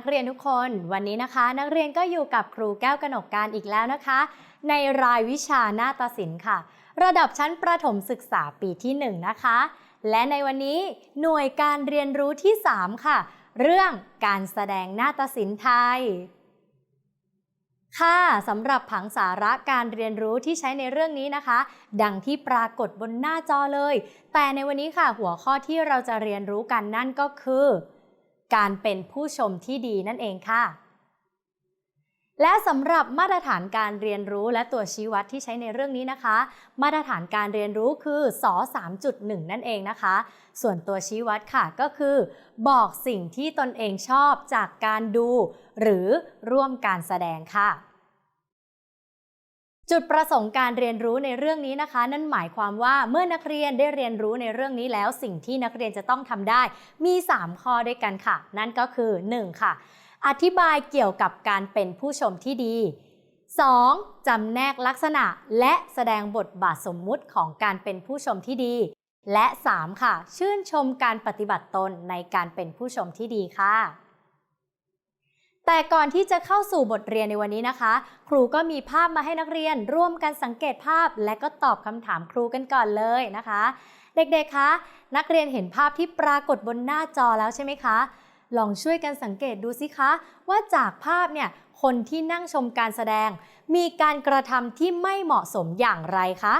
นักเรียนทุกคนวันนี้นะคะ นักเรียนก็อยู่กับครูแก้วกนกการอีกแล้วนะคะ ในรายวิชาหน้าตศิลป์ค่ะ ระดับชั้นประถมศึกษาปีที่ 1 นะคะ และในวันนี้หน่วยการเรียนรู้ที่ 3 ค่ะ เรื่องการแสดงหน้าตศิลป์ไทย ค่ะสำหรับผังสาระการเรียนรู้ที่ใช้ในเรื่องนี้นะคะ ดังที่ปรากฏบนหน้าจอเลย แต่ในวันนี้ค่ะหัวข้อที่เราจะเรียนรู้กันนั่นก็คือ การเป็นผู้ชมที่ดีนั่นเองค่ะ และสำหรับมาตรฐานการเรียนรู้และตัวชี้วัดที่ใช้ในเรื่องนี้นะคะ มาตรฐานการเรียนรู้คือส3.1 นั่นเองนะคะ ส่วนตัวชี้วัดค่ะก็คือ บอกสิ่งที่ตนเองชอบจากการดู หรือร่วมการแสดงค่ะ จุดประสงค์การเรียนรู้ในเรื่องนี้นะคะ นั่นหมายความว่าเมื่อนักเรียนได้เรียนรู้ในเรื่องนี้แล้ว สิ่งที่นักเรียนจะต้องทำได้มี 3 ข้อด้วยกันค่ะ นั่นก็คือ 1. ค่ะ อธิบายเกี่ยวกับการเป็นผู้ชมที่ดี 2. จำแนกลักษณะ และแสดงบทบาทสมมุติของการเป็นผู้ชมที่ดี และ 3. ค่ะ ชื่นชมการปฏิบัติตนในการเป็นผู้ชมที่ดีค่ะ แต่ก่อนที่จะเข้าสู่บทเรียนในวันนี้นะคะ ครูก็มีภาพมาให้นักเรียน ร่วมกันสังเกตภาพ และก็ตอบคำถามครูกันก่อนเลยนะคะ เด็กๆคะนักเรียนเห็นภาพที่ปรากฏบนหน้าจอแล้วใช่ไหมคะ ลองช่วยกันสังเกตดูสิคะ ว่าจากภาพเนี่ยคนที่นั่งชมการแสดง มีการกระทำที่ไม่เหมาะสมอย่างไรคะ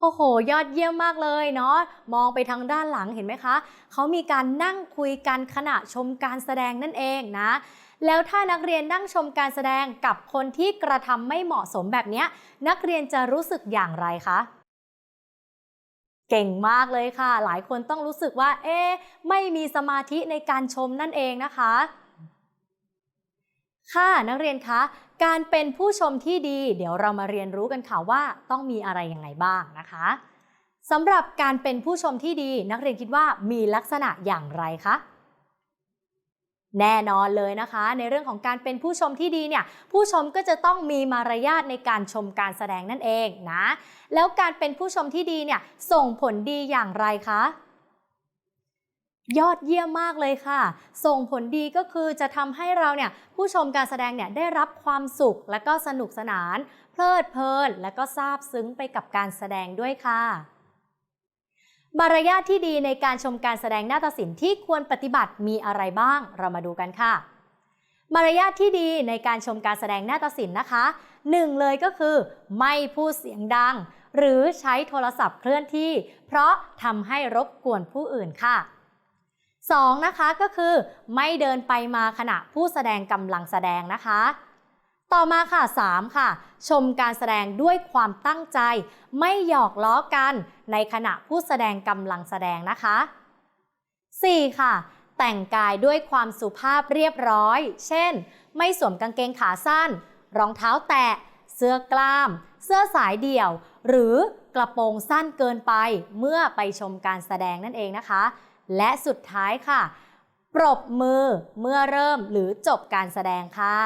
โอ้โห ยอดเยี่ยมมากเลยเนาะมองไปทางด้านหลังเห็นไหมคะ เขามีการนั่งคุยกันขณะชมการแสดงนั่นเองนะ แล้วถ้านักเรียนนั่งชมการแสดงกับคนที่กระทำไม่เหมาะสมแบบนี้นักเรียนจะรู้สึกอย่างไรคะเก่งมากเลยค่ะ หลายคนต้องรู้สึกว่า เอ๊ไม่มีสมาธิในการชมนั่นเองนะคะ ค่ะนักเรียนคะ การเป็นผู้ชมที่ดี เดี๋ยวเรามาเรียนรู้กันค่ะว่าต้องมีอะไรยังไงบ้างนะคะสำหรับการเป็นผู้ชมที่ดี นักเรียนคิดว่ามีลักษณะอย่างไรคะแน่นอนเลยนะคะ ในเรื่องของการเป็นผู้ชมที่ดีเนี่ยผู้ชมก็จะต้องมีมารยาทในการชมการแสดงนั่นเองนะแล้วการเป็นผู้ชมที่ดีเนี่ยส่งผลดีอย่างไรคะ ยอดเยี่ยมมากเลยค่ะ ส่งผลดีก็คือจะทำให้เราเนี่ยผู้ชมการแสดงเนี่ยได้รับความสุขและก็สนุกสนาน เพลิดเพลิน และก็ซาบซึ้งไปกับการแสดงด้วยค่ะมารยาทที่ดีในการชมการแสดงนาฏศิลป์ที่ควรปฏิบัติมีอะไรบ้าง เรามาดูกันค่ะ มารยาทที่ดีในการชมการแสดงนาฏศิลป์นะคะหนึ่งเลยก็คือ ไม่พูดเสียงดัง หรือใช้โทรศัพท์เคลื่อนที่ เพราะทำให้รบกวนผู้อื่นค่ะ 2. นะคะก็คือไม่เดินไปมาขณะผู้แสดงกำลังแสดงนะคะ ต่อมาค่ะ 3. ค่ะ ชมการแสดงด้วยความตั้งใจ ไม่หยอกล้อกันในขณะผู้แสดงกำลังแสดงนะคะ 4. ค่ะ แต่งกายด้วยความสุภาพเรียบร้อย เช่น ไม่สวมกางเกงขาสั้น รองเท้าแตะ เสื้อกล้าม เสื้อสายเดี่ยว หรือกระโปรงสั้นเกินไปเมื่อไปชมการแสดงนั่นเองนะคะ และสุดท้ายค่ะ ปรบมือเมื่อเริ่มหรือจบการแสดงค่ะ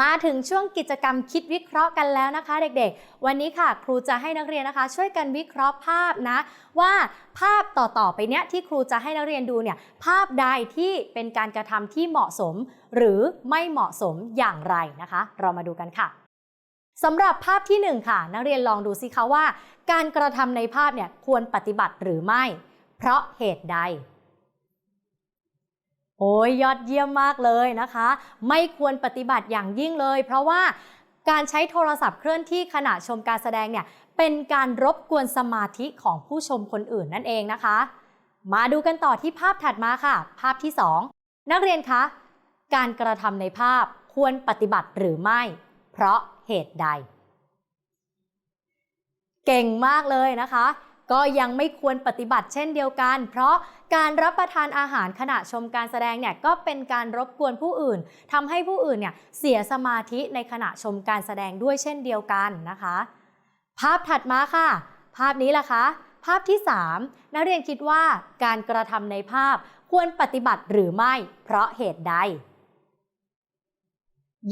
มาถึงช่วงกิจกรรมคิดวิเคราะห์กันแล้วนะคะ เด็กๆ วันนี้ค่ะ ครูจะให้นักเรียนนะคะ ช่วยกันวิเคราะห์ภาพนะ ว่าภาพต่อๆไปเนี้ยที่ครูจะให้นักเรียนดูเนี่ยภาพใดที่เป็นการกระทำที่เหมาะสม หรือไม่เหมาะสมอย่างไรนะคะ เรามาดูกันค่ะสำหรับภาพที่หนึ่งค่ะ นักเรียนลองดูสิคะว่า การกระทำในภาพเนี่ยควรปฏิบัติหรือไม่ เพราะเหตุใด โอ้ยยอดเยี่ยมมากเลยนะคะ ไม่ควรปฏิบัติอย่างยิ่งเลย เพราะว่าการใช้โทรศัพท์เคลื่อนที่ขณะชมการแสดงเนี่ยเป็นการรบกวนสมาธิของผู้ชมคนอื่นนั่นเองนะคะ มาดูกันต่อที่ภาพถัดมาค่ะ ภาพที่ 2 นักเรียนคะการกระทำในภาพควรปฏิบัติหรือไม่ เพราะเหตุใด เก่งมากเลยนะคะ ก็ยังไม่ควรปฏิบัติเช่นเดียวกัน เพราะการรับประทานอาหารขณะชมการแสดงเนี่ยก็เป็นการรบกวนผู้อื่นทำให้ผู้อื่นเนี่ยเสียสมาธิในขณะชมการแสดงด้วยเช่นเดียวกันนะคะ ภาพถัดมาค่ะ ภาพนี้ล่ะคะภาพที่ 3 นักเรียนคิดว่าการกระทำในภาพควรปฏิบัติหรือไม่ เพราะเหตุใด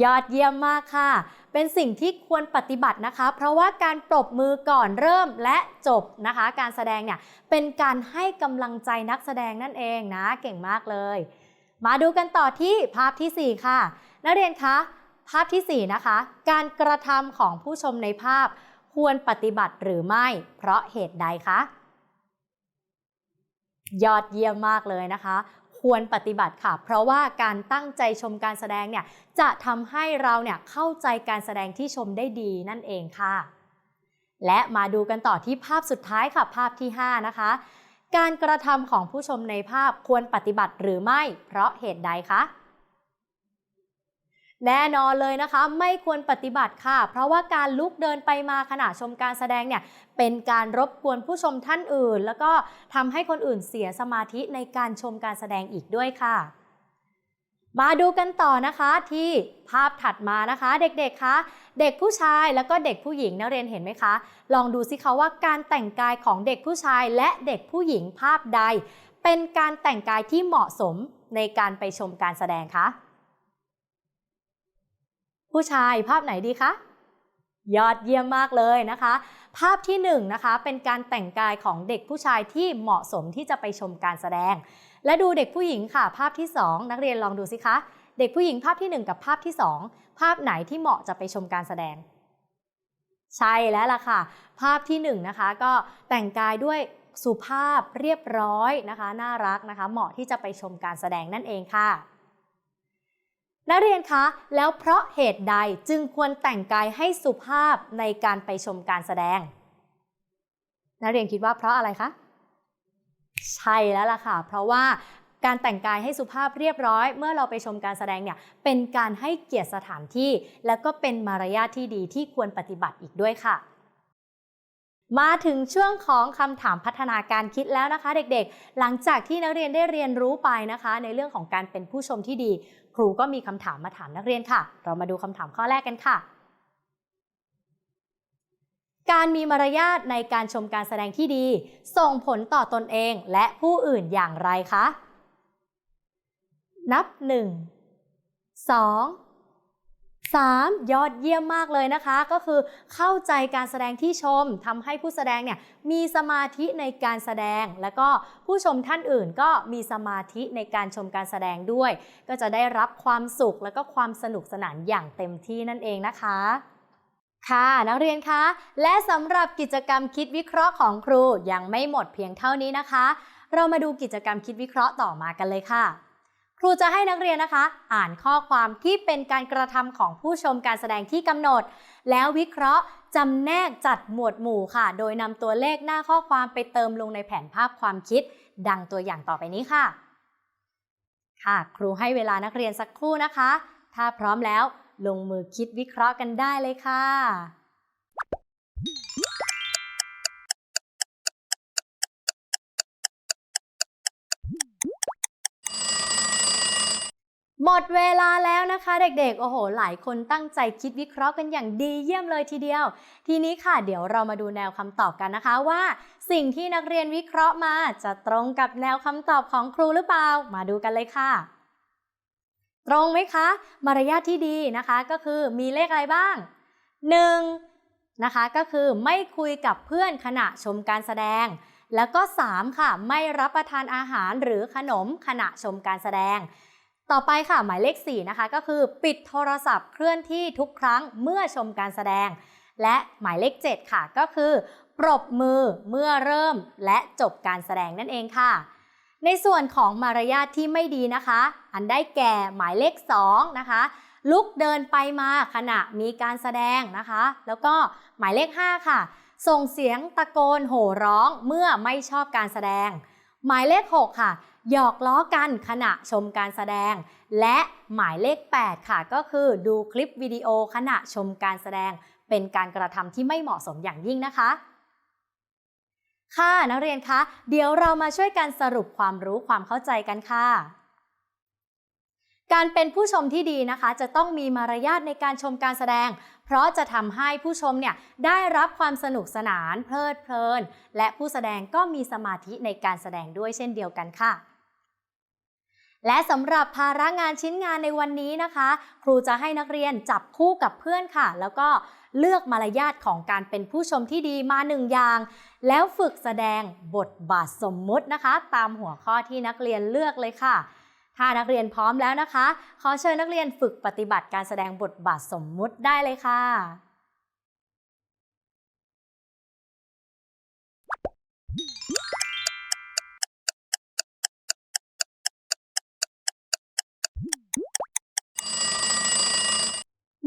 ยอดเยี่ยมมากค่ะ เป็นสิ่งที่ควรปฏิบัตินะคะ เพราะว่าการปรบมือก่อนเริ่มและจบนะคะ การแสดงเนี่ยเป็นการให้กำลังใจนักแสดงนั่นเองนะ เก่งมากเลย มาดูกันต่อที่ภาพทีสี่4 ค่ะ นักเรียนคะ ภาพทีสี่ 4 นะคะ การกระทำของผู้ชมในภาพควรปฏิบัติหรือไม่ เพราะเหตุใดคะยอดเยี่ยมมากเลยนะคะ ควรปฏิบัติค่ะ เพราะว่าการตั้งใจชมการแสดงเนี่ยจะทำให้เราเนี่ยเข้าใจการแสดงที่ชมได้ดีนั่นเองค่ะ และมาดูกันต่อที่ภาพสุดท้ายค่ะ ภาพที่ 5 นะคะ การกระทำของผู้ชมในภาพควรปฏิบัติหรือไม่ เพราะเหตุใดคะ แน่นอนเลยนะคะไม่ควรปฏิบัติค่ะ เพราะว่าการลุกเดินไปมาขณะชมการแสดงเนี่ยเป็นการรบกวนผู้ชมท่านอื่น แล้วก็ทำให้คนอื่นเสียสมาธิในการชมการแสดงอีกด้วยค่ะ มาดูกันต่อนะคะที่ภาพถัดมานะคะเด็กๆคะเด็กผู้ชายแล้วก็เด็กผู้หญิงนักเรียนเห็นไหมคะ ลองดูสิคะว่าการแต่งกายของเด็กผู้ชายและเด็กผู้หญิงภาพใด เป็นการแต่งกายที่เหมาะสมในการไปชมการแสดงคะ ผู้ชายภาพไหนดีคะยอดเยี่ยมมากเลยนะคะ ภาพที่1นงนะคะเป็นการแต่งกายของเด็กผู้ชายที่เหมาะสมที่จะไปชมการแสดง และดูเด็กผู้หญิงค่ะ ภาพที่ 2 นักเรียนลองดูสิคะ เด็กผู้หญิงภาพที่ 1 กับภาพที่ 2 ภาพไหนที่เหมาะจะไปชมการแสดง ใช่แล้วล่ะค่ะ ภาพที่1นงนะคะก็แต่งกายด้วยสุภาพเรียบร้อยนะคะ น่ารักนะคะ เหมาะที่จะไปชมการแสดงนั่นเองค่ะ นักเรียนคะ แล้วเพราะเหตุใดจึงควรแต่งกายให้สุภาพในการไปชมการแสดง นักเรียนคิดว่าเพราะอะไรคะ ใช่แล้วล่ะค่ะ เพราะว่าการแต่งกายให้สุภาพเรียบร้อย เมื่อเราไปชมการแสดงเนี่ยเป็นการให้เกียรติสถานที่ แล้วก็เป็นมารยาทที่ดีที่ควรปฏิบัติอีกด้วยค่ะ มาถึงช่วงของคำถามพัฒนาการคิดแล้วนะคะ เด็กๆ หลังจากที่นักเรียนได้เรียนรู้ไปนะคะ ในเรื่องของการเป็นผู้ชมที่ดี ครูก็มีคำถามมาถามนักเรียนค่ะ เรามาดูคำถามข้อแรกกันค่ะ การมีมารยาทในการชมการแสดงที่ดี ส่งผลต่อตนเองและผู้อื่นอย่างไรคะ นับ 1 2 3 ยอดเยี่ยมมากเลยนะคะ ก็คือเข้าใจการแสดงที่ชมทำให้ผู้แสดงเนี่ยมีสมาธิในการแสดง แล้วก็ผู้ชมท่านอื่นก็มีสมาธิในการชมการแสดงด้วย ก็จะได้รับความสุขแล้วก็ความสนุกสนานอย่างเต็มที่นั่นเองนะคะค่ะ นักเรียนคะ และสำหรับกิจกรรมคิดวิเคราะห์ของครูยังไม่หมดเพียงเท่านี้นะคะ เรามาดูกิจกรรมคิดวิเคราะห์ต่อมากันเลยค่ะ ครูจะให้นักเรียนนะคะ อ่านข้อความที่เป็นการกระทำของผู้ชมการแสดงที่กำหนด แล้ววิเคราะห์จำแนกจัดหมวดหมู่ค่ะ โดยนำตัวเลขหน้าข้อความไปเติมลงในแผนภาพความคิด ดังตัวอย่างต่อไปนี้ค่ะ ค่ะ ครูให้เวลานักเรียนสักครู่นะคะ ถ้าพร้อมแล้วลงมือคิดวิเคราะห์กันได้เลยค่ะ หมดเวลาแล้วนะคะเด็กๆ โอ้โห หลายคนตั้งใจคิดวิเคราะห์กันอย่างดีเยี่ยมเลยทีเดียว ทีนี้ค่ะ เดี๋ยวเรามาดูแนวคำตอบกันนะคะว่า สิ่งที่นักเรียนวิเคราะห์มาจะตรงกับแนวคำตอบของครูหรือเปล่า มาดูกันเลยค่ะ ตรงไหมคะ มารยาทที่ดีนะคะก็คือมีเลขอะไรบ้าง 1. นะคะก็คือไม่คุยกับเพื่อนขณะชมการแสดง แล้วก็ 3 ค่ะ ไม่รับประทานอาหารหรือขนมขณะชมการแสดง ต่อไปค่ะหมายเลข 4 นะคะ ก็คือปิดโทรศัพท์เคลื่อนที่ทุกครั้งเมื่อชมการแสดง และหมายเลข 7 ค่ะ ก็คือ ปรบมือเมื่อเริ่มและจบการแสดงนั่นเองค่ะ ในส่วนของมารยาทที่ไม่ดีนะคะ อันได้แก่หมายเลข 2 นะคะ ลุกเดินไปมาขณะมีการแสดงนะคะ แล้วก็หมายเลข 5 ค่ะ ส่งเสียงตะโกนโห่ร้องเมื่อไม่ชอบการแสดง หมายเลข 6 ค่ะ หยอกล้อกันขณะชมการแสดง และหมายเลข 8 ค่ะก็คือดูคลิปวิดีโอขณะชมการแสดง เป็นการกระทำที่ไม่เหมาะสมอย่างยิ่งนะคะ ค่ะนักเรียนคะเดี๋ยวเรามาช่วยกันสรุปความรู้ความเข้าใจกันค่ะการเป็นผู้ชมที่ดีนะคะจะต้องมีมารยาทในการชมการแสดง เพราะจะทำให้ผู้ชมเนี่ยได้รับความสนุกสนานเพลิดเพลิน และผู้แสดงก็มีสมาธิในการแสดงด้วยเช่นเดียวกันค่ะ และสำหรับภาระงานชิ้นงานในวันนี้นะคะ ครูจะให้นักเรียนจับคู่กับเพื่อนค่ะ แล้วก็เลือกมารยาทของการเป็นผู้ชมที่ดีมาหนึ่งอย่าง แล้วฝึกแสดงบทบาทสมมุตินะคะ ตามหัวข้อที่นักเรียนเลือกเลยค่ะ ถ้านักเรียนพร้อมแล้วนะคะ ขอเชิญนักเรียนฝึกปฏิบัติการแสดงบทบาทสมมุติได้เลยค่ะ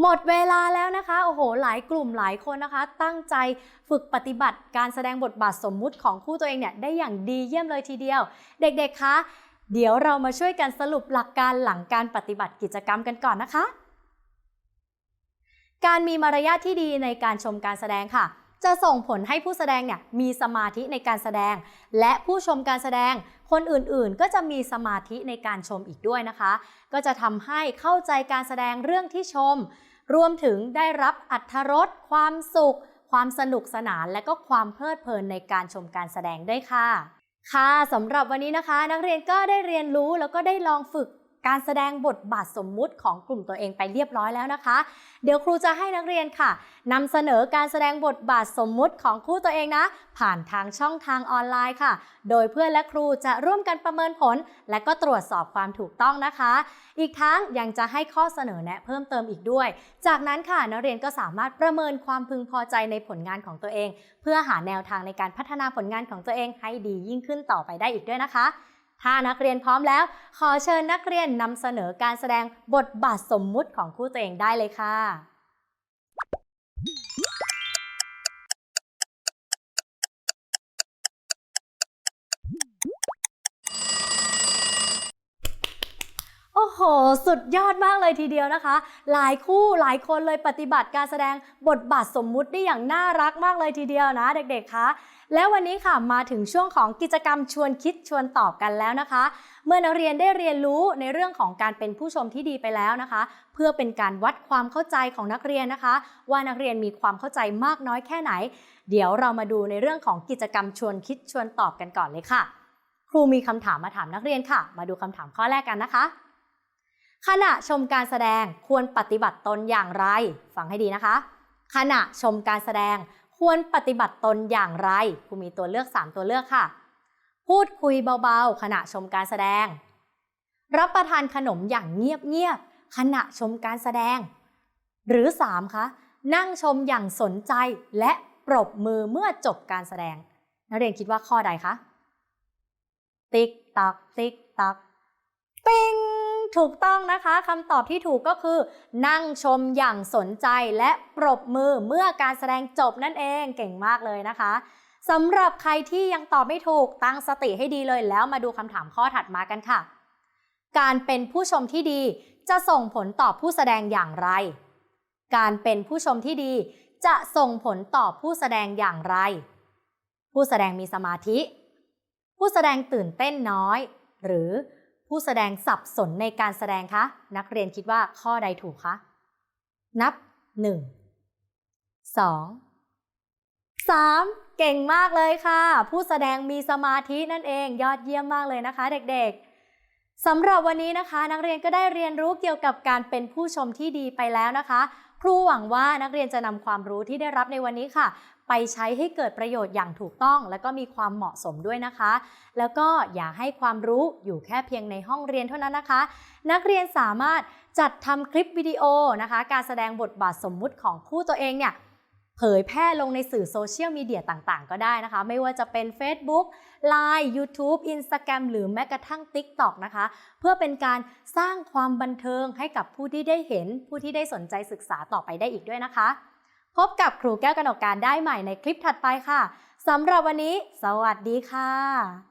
หมดเวลาแล้วนะคะ โอ้โห หลายกลุ่มหลายคนนะคะ ตั้งใจฝึกปฏิบัติการแสดงบทบาทสมมุติของคู่ตัวเองเนี่ยได้อย่างดีเยี่ยมเลยทีเดียว เด็กๆ คะ เดี๋ยวเรามาช่วยกันสรุปหลักการหลังการปฏิบัติกิจกรรมกันก่อนนะคะ การมีมารยาทที่ดีในการชมการแสดงค่ะ จะส่งผลให้ผู้แสดงเนี่ยมีสมาธิในการแสดง และผู้ชมการแสดงคนอื่นๆ ก็จะมีสมาธิในการชมอีกด้วยนะคะ ก็จะทำให้เข้าใจการแสดงเรื่องที่ชม รวมถึงได้รับอัธรสความสุข ความสนุกสนานและก็ความเพลิดเพลินในการชมการแสดงด้วยค่ะ ค่ะสำหรับวันนี้นะคะ นักเรียนก็ได้เรียนรู้แล้วก็ได้ลองฝึก การแสดงบทบาทสมมุติของกลุ่มตัวเองไปเรียบร้อยแล้วนะคะ เดี๋ยวครูจะให้นักเรียนค่ะนำเสนอการแสดงบทบาทสมมุติของคู่ตัวเองนะ ผ่านทางช่องทางออนไลน์ค่ะ โดยเพื่อนและครูจะร่วมกันประเมินผล และก็ตรวจสอบความถูกต้องนะคะ อีกทั้งยังจะให้ข้อเสนอแนะเพิ่มเติมอีกด้วย จากนั้นค่ะนักเรียนก็สามารถประเมินความพึงพอใจในผลงานของตัวเอง เพื่อหาแนวทางในการพัฒนาผลงานของตัวเองให้ดียิ่งขึ้นต่อไปได้อีกด้วยนะคะ ถ้านักเรียนพร้อมแล้ว ขอเชิญนักเรียนนำเสนอการแสดงบทบาทสมมุติของคู่ตัวเองได้เลยค่ะ หสุดยอดมากเลยทีเดียวนะคะ หลายคู่หลายคนเลยปฏิบัติการแสดงบทบาทสมมุติได้อย่างน่ารักมากเลยทีเดียวนะเด็กๆคะแล้ววันนี้ค่ะมาถึงช่วงของกิจกรรมชวนคิดชวนตอบกันแล้วนะคะ เมื่อนักเรียนได้เรียนรู้ในเรื่องของการเป็นผู้ชมที่ดีไปแล้วนะคะ เพื่อเป็นการวัดความเข้าใจของนักเรียนนะคะ ว่านักเรียนมีความเข้าใจมากน้อยแค่ไหน เดี๋ยวเรามาดูในเรื่องของกิจกรรมชวนคิดชวนตอบกันก่อนเลยค่ะ ครูมีคำถามมาถามนักเรียนค่ะ มาดูคำถามข้อแรกกันนะคะ ขณะชมการแสดงควรปฏิบัติตนอย่างไร ฟังให้ดีนะคะ ขณะชมการแสดงควรปฏิบัติตนอย่างไรครูมีตัวเลือก 3 ตัวเลือกค่ะ พูดคุยเบาๆ ขณะชมการแสดง รับประทานขนมอย่างเงียบๆขณะชมการแสดง หรือ 3คะนั่งชมอย่างสนใจและปรบมือเมื่อจบการแสดง นักเรียนคิดว่าข้อใดคะ ติ๊กตักติ๊กตัก ปิง ถูกต้องนะคะคำตอบที่ถูกก็คือ นั่งชมอย่างสนใจและปรบมือเมื่อการแสดงจบนั่นเองเก่งมากเลยนะคะสำหรับใครที่ยังตอบไม่ถูกตั้งสติให้ดีเลยแล้วมาดูคำถามข้อถัดมากันค่ะ การเป็นผู้ชมที่ดีจะส่งผลต่อผู้แสดงอย่างไร การเป็นผู้ชมที่ดีจะส่งผลต่อผู้แสดงอย่างไร ผู้แสดงมีสมาธิ ผู้แสดงตื่นเต้นน้อย หรือ ผู้แสดงสับสนในการแสดงคะ นักเรียนคิดว่าข้อใดถูกคะ นับ 1 2 3 เก่งมากเลยค่ะ ผู้แสดงมีสมาธินั่นเองยอดเยี่ยมมากเลยนะคะ เด็กๆสำหรับวันนี้นะคะ นักเรียนก็ได้เรียนรู้เกี่ยวกับการเป็นผู้ชมที่ดีไปแล้วนะคะ ครูหวังว่านักเรียนจะนำความรู้ที่ได้รับในวันนี้ค่ะ ไปใช้ให้เกิดประโยชน์อย่างถูกต้อง และก็มีความเหมาะสมด้วยนะคะ แล้วก็อย่าให้ความรู้อยู่แค่เพียงในห้องเรียนเท่านั้นนะคะ นักเรียนสามารถจัดทำคลิปวิดีโอนะคะ การแสดงบทบาทสมมุติของคู่ตัวเองเนี่ยเผยแพร่ลงในสื่อโซเชียลมีเดียต่างๆ ก็ได้นะคะ ไม่ว่าจะเป็น Facebook Line YouTube Instagram หรือแม้กระทั่ง TikTok นะคะ เพื่อเป็นการสร้างความบันเทิงให้กับผู้ที่ได้เห็นผู้ที่ได้สนใจศึกษาต่อไปได้อีกด้วยนะคะ พบกับครูแก้วกนกการได้ใหม่ในคลิปถัดไปค่ะสำหรับวันนี้ สวัสดีค่ะ